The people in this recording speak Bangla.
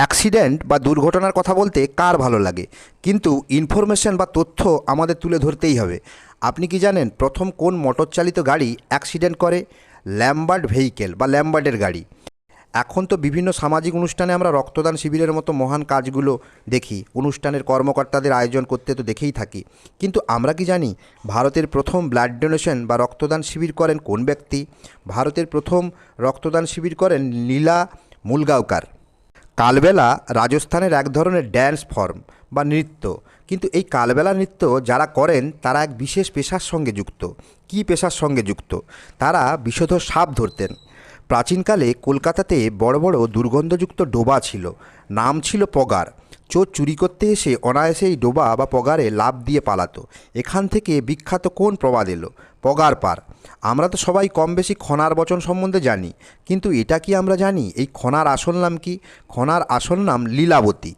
অ্যাক্সিডেন্ট বা দুর্ঘটনার কথা বলতে কার ভালো লাগে? কিন্তু ইনফরমেশন বা তথ্য আমাদের তুলে ধরতেই হবে। আপনি কি জানেন প্রথম কোন মোটর চালিত গাড়ি অ্যাক্সিডেন্ট করে? ল্যাম্বার্ড ভেহিকেল বা ল্যাম্বার্ডের গাড়ি। এখন তো বিভিন্ন সামাজিক অনুষ্ঠানে আমরা রক্তদান শিবিরের মতো মহান কাজগুলো দেখি। অনুষ্ঠানের কর্মকর্তাদের আয়োজন করতে তো দেখেই থাকি। কিন্তু আমরা কি জানি ভারতের প্রথম ব্লাড ডোনেশন বা রক্তদান শিবির করেন কোন ব্যক্তি? ভারতের প্রথম রক্তদান শিবির করেন লীলা মুলগাঁওকার। কালবেলা রাজস্থানের এক ধরনের ড্যান্স ফর্ম বা নৃত্য। কিন্তু এই কালবেলা নৃত্য যারা করেন, তারা এক বিশেষ পেশার সঙ্গে যুক্ত। কী পেশার সঙ্গে যুক্ত? তারা বিষধর সাপ ধরতেন। প্রাচীনকালে কলকাতাতে বড় বড় দুর্গন্ধযুক্ত ডোবা ছিল। নাম ছিল পগার। চোর চুরি করতে এসে অনায়াসেই ডোবা বা পগারে লাভ দিয়ে পালাতো। এখান থেকে বিখ্যাত কোন প্রবাদ এলো? পগার পার। আমরা তো সবাই কম বেশি খনার বচন সম্বন্ধে জানি, কিন্তু এটা কি আমরা জানি? এই খনার আসল নাম কি? খনার আসল নাম লীলাবতী।